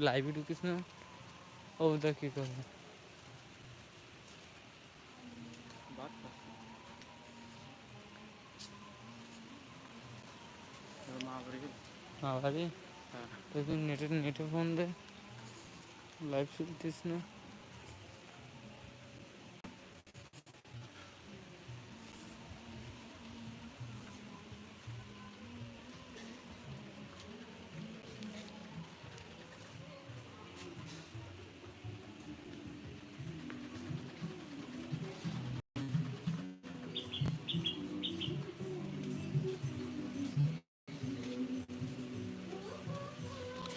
লাইভে ঢুকিস না ও দেখ কি করবে বাদ কর। তোর মা বাড়ি গেল? আবারই হ্যাঁ তুই নেটে নেটে ফোন দে লাইভ শুনতিস না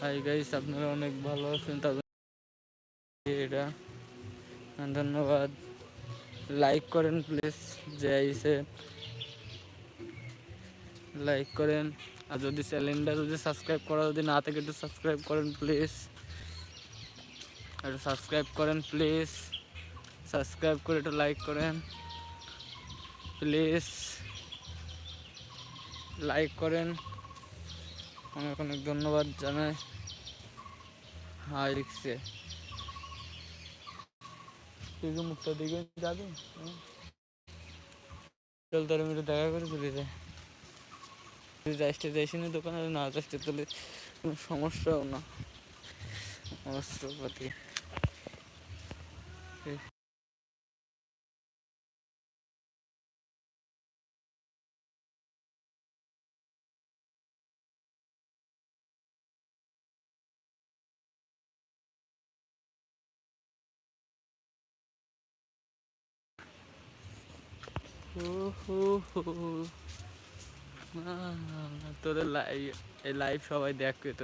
হাই গাইস আপনারা অনেক ভালো আছেন, তাদের এটা। ধন্যবাদ। লাইক করেন প্লিজ যে আইসে লাইক করেন। আর যদি চ্যানেলটা যদি সাবস্ক্রাইব করা যদি না থাকে, একটু সাবস্ক্রাইব করেন প্লিজ একটু সাবস্ক্রাইব করেন প্লিজ সাবস্ক্রাইব করে একটু লাইক করেন। প্লিজ লাইক করেন। অনেক অনেক ধন্যবাদ জানাই। হাই রিক্সে তুই কি দিকে যাবি? হুম? চল তোর আমি দেখা করে চলে যাই তুই যাইতে যাইস না দোকানে, না যাইতে তাহলে কোনো সমস্যাও না। অস্ত্রপাতি। তোদের লাইভ এই লাইভ সবাই দেখবে তো।